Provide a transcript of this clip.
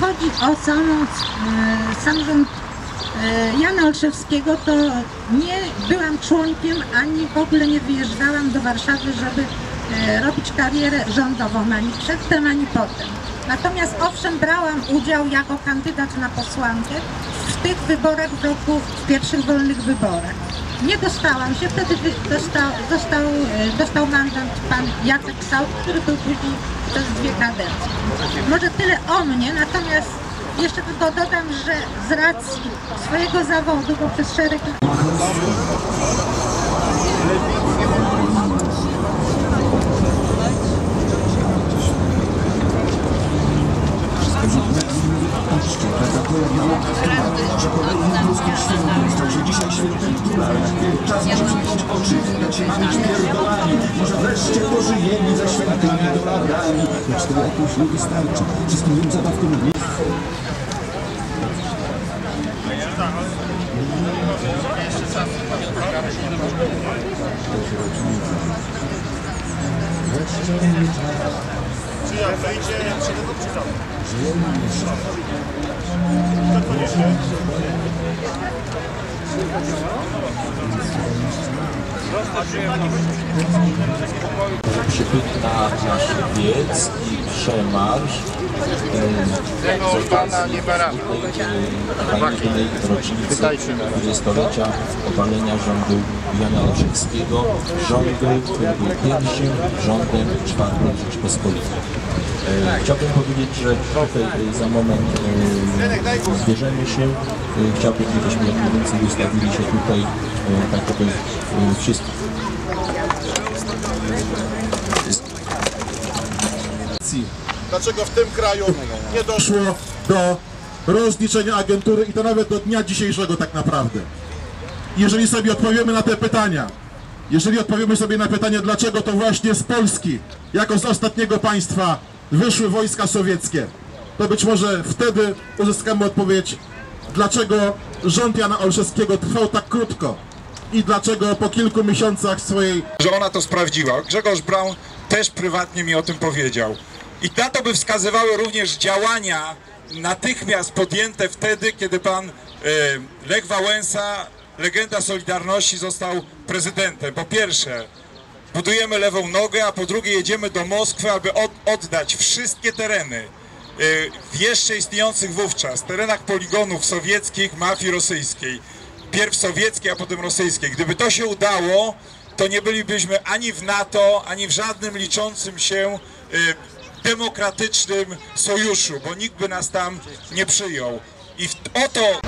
Chodzi o samą, e, sam rząd e, Jana Olszewskiego, to nie byłam członkiem, ani w ogóle nie wyjeżdżałam do Warszawy, żeby e, robić karierę rządową, ani przedtem, ani potem. Natomiast owszem, brałam udział jako kandydat na posłankę w tych wyborach w roku, w pierwszych wolnych wyborach. Nie dostałam się, wtedy dostał, dostał, e, dostał mandat pan Jacek Sał, który był później przez dwie kadencje. Może tyle o mnie, natomiast jeszcze tylko dodam, że z racji swojego zawodu, bo przez Także dzisiaj święty Tular. Czas może przymknąć oczy, dać się mamić pierdolami. Może wreszcie pożyjemy ze świętymi dolarami. Lecz to jakoś nie wystarczy. Wszystkim tym zabawkom nie Czy czytam? przybyli na nasz wiec i przemarsz barana. hańbnej rocznicy 20-lecia obalenia rządu Jana Olszewskiego, rządu, który był pierwszym rządem czwartej Rzeczpospolitej. E, Chciałbym powiedzieć, że tutaj e, za moment e, zbierzemy się. Chciałbym, żebyśmy jak najwięcej ustawili się tutaj, tak e, wszyscy dlaczego w tym kraju nie doszło do rozliczenia agentury i to nawet do dnia dzisiejszego tak naprawdę. Jeżeli sobie odpowiemy na te pytania, jeżeli odpowiemy sobie na pytanie, dlaczego to właśnie z Polski, jako z ostatniego państwa, wyszły wojska sowieckie, to być może wtedy uzyskamy odpowiedź, dlaczego rząd Jana Olszewskiego trwał tak krótko i dlaczego po kilku miesiącach swojej że ona to sprawdziła. Grzegorz Braun też prywatnie mi o tym powiedział. I na to by wskazywały również działania natychmiast podjęte wtedy, kiedy pan e, Lech Wałęsa, legenda Solidarności, został prezydentem. Po pierwsze, budujemy lewą nogę, a po drugie jedziemy do Moskwy, aby od, oddać wszystkie tereny e, w jeszcze istniejących wówczas terenach poligonów sowieckich, mafii rosyjskiej. Pierw sowieckiej, a potem rosyjskiej. Gdyby to się udało, to nie bylibyśmy ani w NATO, ani w żadnym liczącym się y, demokratycznym sojuszu, bo nikt by nas tam nie przyjął. I o to